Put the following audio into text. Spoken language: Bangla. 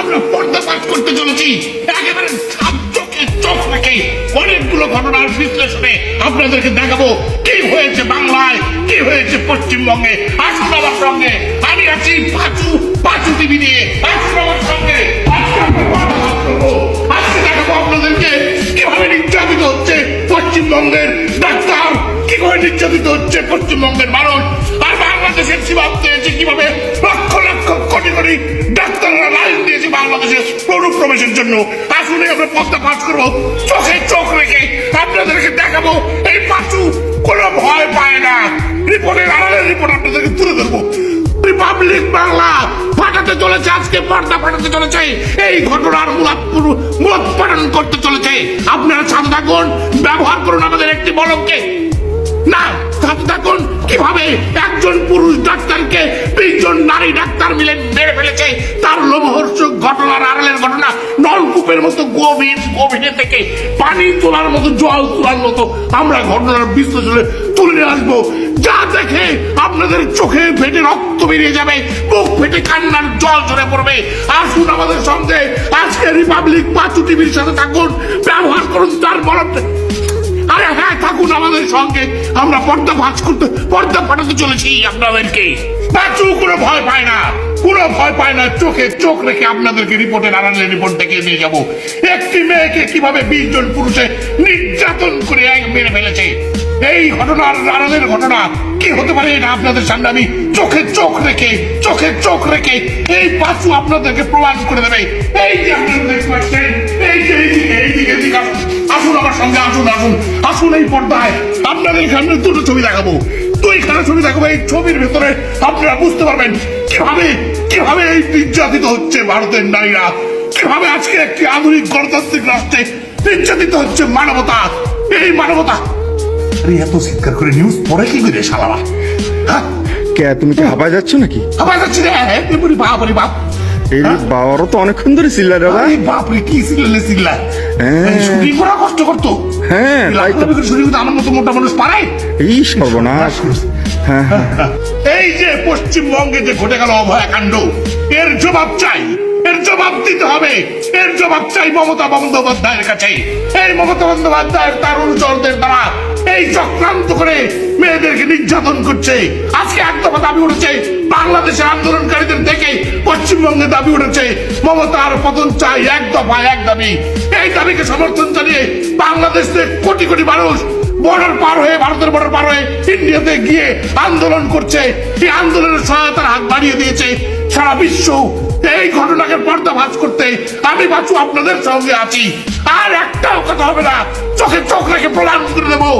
আমরা পর্দাপাত করতে চলেছি। একেবারে চোখে চোখ রেখে অনেকগুলো ঘটনার বিশ্লেষণে আপনাদেরকে দেখাবো, কি হয়েছে বাংলায়, কি হয়েছে পশ্চিমবঙ্গে আসুন সঙ্গে। আমি আছি পাঁচু পাঁচু টিভি নিয়ে আসুন সঙ্গে। আজকে দেখাবো আপনাদেরকে কীভাবে নির্যাতিত হচ্ছে পশ্চিমবঙ্গের ডাক্তার কি করে নির্যাতিত হচ্ছে পশ্চিমবঙ্গের মানুষ, আর বাংলাদেশের সীমান্তে কীভাবে লক্ষ লক্ষ কোটি কোটি লাইন অনুপ্রবেশের জন্য আসলে আমরা পথটা পাস করব। চোখে চোখ রেখে আপনাদেরকে দেখাবো। এই পাঁচু কোনো ভয় পায় না। রিপোর্টের আড়ালের রিপোর্ট আপনাদেরকে তুলে ধরবো। রিপাবলিক বাংলা ফাটাতে চলেছে, আজকে পর্দা ফাটাতে চলেছে। এই ঘটনার মূলোৎপাদন করতে চলেছে। আপনারা সাথে থাকুন, ব্যবহার করুন আমাদের একটি বলককে। না, সাথে থাকুন, কীভাবে একজন পুরুষ ডাক্তারকে তিনজন নারী ডাক্তার মিলে মেরে ফেলেছে, তার লোমহর্ষক ঘটনার আড়ালের ঘটনা, নলকূপের মতো গভীর, গভীরে থেকে পানি তোলার মতো, জল তোলার মতো আমরা ঘটনার বিশ্লেষণে তুলে আসব। যা দেখে আপনাদের চোখে ফেটে রক্ত বেরিয়ে যাবে মুখ ফেটে কান্নার জল ঝরে পড়বে। আসুন আমাদের সঙ্গে, আজকে রিপাবলিক পাঁচু টিভির সাথে থাকুন, ব্যবহার করুন তার বলতে আরে হ্যাঁ থাকুন আমাদের সঙ্গে, আমরা পর্দা ভাঁজ করতে, পর্দা ফাটাতে চলেছি আপনাদেরকে। পাঁচু কোনো ভয় পায় না। কোনো ভয় পায় না, চোখে চোখ রেখে আপনাদেরকে রিপোর্টের আড়ালে রিপোর্ট দেখে নিয়ে যাব। একটি মেয়েকে কীভাবে বিশ জন পুরুষে নির্যাতন করে এক মেরে ফেলেছে? এই ঘটনার আড়ালের ঘটনা কি হতে পারে এটা আপনাদের সামনে আমি চোখে চোখ রেখে, চোখে চোখ রেখে এই পাঁচু আপনাদেরকে প্রমাণ করে দেবে। এই যে আপনারা দেখতে পাচ্ছেন, এই যে এইদিকে এইদিকে এইদিকে আসুন। আসুন আমার সঙ্গে, আসুন আসুন। আসুন এই পর্দায়। আপনাদের সামনে দুটো ছবি দেখাবো। দুইখানা ছবি দেখাবো, এই ছবির ভেতরে আপনারা বুঝতে পারবেন কীভাবে কীভাবে এই নির্যাতিত হচ্ছে ভারতের নারীরা? কীভাবে আজকে একটি আধুনিক গণতান্ত্রিক রাষ্ট্রে নির্যাতিত হচ্ছে মানবতা? এই মানবতা। আরে এত চিৎকার করে নিউজ পড়ে কি করে শালারা? হ্যাঁ? কে তুমি কি হাঁপায় যাচ্ছ নাকি? আবার যাচ্ছি রে এবারে বাপ রে বাপ। এই হ্যাঁ? বাবারও তো অনেকক্ষণ ধরে চিল্লা দাদা। আরে বাপ রে কি সিল্লে সিল্লা হ্যাঁ। শুটিং করা কষ্ট করতো। হ্যাঁ, তাই তো। শুটিং আমার মতো মোটা মানুষ পারে? এই সর্বনাশ। এই যে পশ্চিমবঙ্গে যে ঘটে গেল অভয়াকাণ্ড এর জবাব চাই, এর জবাব দিতে হবে। এর জবাব চাই মমতা বন্দ্যোপাধ্যায়ের কাছে। এই মমতা বন্দ্যোপাধ্যায়ের তার অনুচরদের দ্বারা এই চক্রান্ত করে মেয়েদেরকে নির্যাতন করছে। আজকে এক দফা দাবি উঠেছে, বাংলাদেশের আন্দোলনকারীদের দেখে পশ্চিমবঙ্গে দাবি উঠেছে, মমতার পতন চাই এক দফা এক দাবি। এই দাবিকে সমর্থন জানিয়ে বাংলাদেশ থেকে কোটি কোটি মানুষ বর্ডার পার হয়ে, ভারতের বর্ডার পার হয়ে ইন্ডিয়াতে গিয়ে আন্দোলন করছে। সেই আন্দোলনের সহায়তার হাত বাড়িয়ে দিয়েছে সারা বিশ্ব। এই ঘটনাকে পর্দা পর্দাভাস করতে আমি বাঁচু আপনাদের সঙ্গে আছি। আর একটাও কথা হবে না, চোখে চোখ রেখে প্রণাম করে দেবো